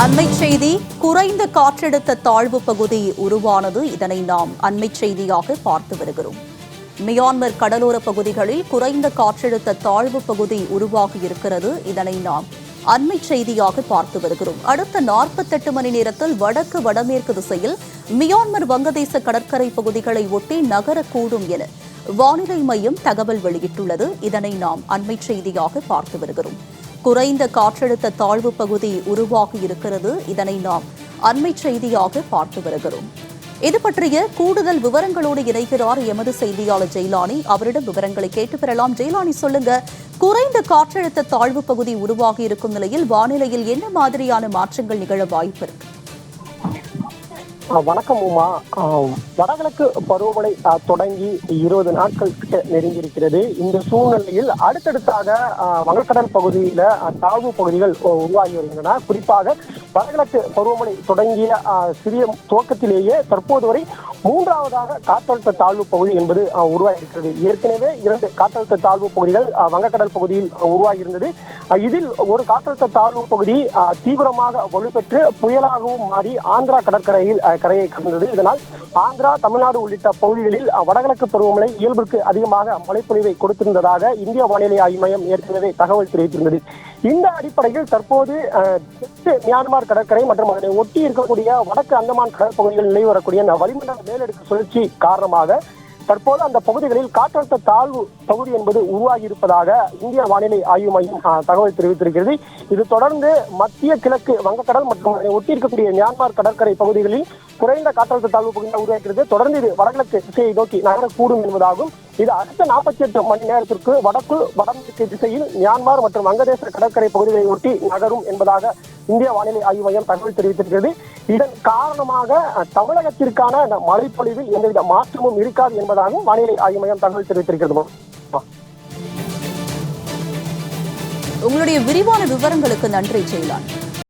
அண்மை செய்தி குறைந்த காற்றழுத்த தாழ்வு பகுதி உருவானது. இதனை நாம் அண்மை செய்தியாக பார்த்து வருகிறோம். மியான்மர் கடலோர பகுதிகளில் குறைந்த காற்றழுத்த தாழ்வு பகுதி உருவாகி இருக்கிறது. இதனை நாம் அண்மை செய்தியாக பார்த்து வருகிறோம். அடுத்த நாற்பத்தெட்டு மணி நேரத்தில் வடக்கு வடமேற்கு திசையில் மியான்மர் வங்கதேச கடற்கரை பகுதிகளை ஒட்டி நகரக்கூடும் என வானிலை மையம் தகவல் வெளியிட்டுள்ளது. இதனை நாம் அண்மை செய்தியாக பார்த்து வருகிறோம். குறைந்த காற்றழுத்த தாழ்வு பகுதி உருவாகி இருக்கிறது. இதனை நாம் அண்மை செய்தியாக பார்த்து வருகிறோம். இது பற்றிய கூடுதல் விவரங்களோடு இணைகிறார் எமது செய்தியாளர் ஜெயலானி. அவரிடம் விவரங்களை கேட்டு பெறலாம். ஜெயலானி சொல்லுங்க. குறைந்த காற்றழுத்த தாழ்வு பகுதி உருவாகி இருக்கும் நிலையில் வானிலையில் என்ன மாதிரியான மாற்றங்கள் நிகழ வாய்ப்பு இருக்கு? வணக்கம் உமா. வடகிழக்கு பருவமழை தொடங்கி இருபது நாட்கள் கிட்ட நெருங்கியிருக்கிறது. இந்த சூழ்நிலையில் அடுத்தடுத்தாக வங்கக்கடல் பகுதியில தாழ்வு பகுதிகள் உருவாகி வருகின்றன. குறிப்பாக வடகிழக்கு பருவமழை தொடங்கிய சிறிய துவக்கத்திலேயே தற்போது வரை மூன்றாவதாக காற்றழுத்த தாழ்வு பகுதி என்பது உருவாகியிருக்கிறது. ஏற்கனவே இரண்டு காற்றழுத்த தாழ்வு பகுதிகள் வங்கக்கடல் பகுதியில் உருவாகியிருந்தது. இதில் ஒரு காற்றழுத்த தாழ்வு பகுதி தீவிரமாக வலுப்பெற்று புயலாகவும் மாறி ஆந்திரா கடற்கரையில் கரையை கடந்தது. இதனால் ஆந்திரா தமிழ்நாடு உள்ளிட்ட பகுதிகளில் வடகிழக்கு பருவமழை இயல்புக்கு அதிகமாக மழைப்பொழிவை கொடுத்திருந்ததாக இந்திய வானிலை ஆய்வு மையம் ஏற்கனவே தகவல் தெரிவித்திருந்தது. இந்த அடிப்படையில் தற்போது ஆ, தெற்கு மியான்மர் கடற்கரை மற்றும் அதனை ஒட்டி இருக்கக்கூடிய வடக்கு அந்தமான் கடற்பகுதிகளில் நிலை வரக்கூடிய வளிமண்டல மேலடுக்கு சுழற்சி காரணமாக தற்போது அந்த பகுதிகளில் காற்றழுத்த தாழ்வு பகுதி என்பது உருவாகி இருப்பதாக இந்திய வானிலை ஆய்வு மையம் தகவல் தெரிவித்திருக்கிறது. இது தொடர்ந்து மத்திய கிழக்கு வங்கக்கடல் மற்றும் ஒட்டி இருக்கக்கூடிய மியான்மர் கடற்கரை பகுதிகளில் குறைந்த காற்றழுத்த தாழ்வு பகுதியாக உருவாக்கிறது தொடர்ந்து இது வடகிழக்கு திசையை நோக்கி நகரக்கூடும் என்பதாகும். இது அடுத்த நாற்பத்தி எட்டு மணி நேரத்திற்கு வடக்கு வடமேற்கு திசையில் மியான்மர் மற்றும் வங்கதேச கடற்கரை பகுதிகளை ஒட்டி நகரும் என்பதாக இந்திய வானிலை ஆய்வு மையம் தகவல் தெரிவித்திருக்கிறது. இதன் காரணமாக தமிழகத்திற்கான மழைப்பொழிவில் எந்தவித மாற்றமும் இருக்காது என்பதாகவும் வானிலை ஆய்வு மையம் தகவல் தெரிவித்திருக்கிறது. உங்களுடைய விரிவான விவரங்களுக்கு நன்றி செய்யலாம்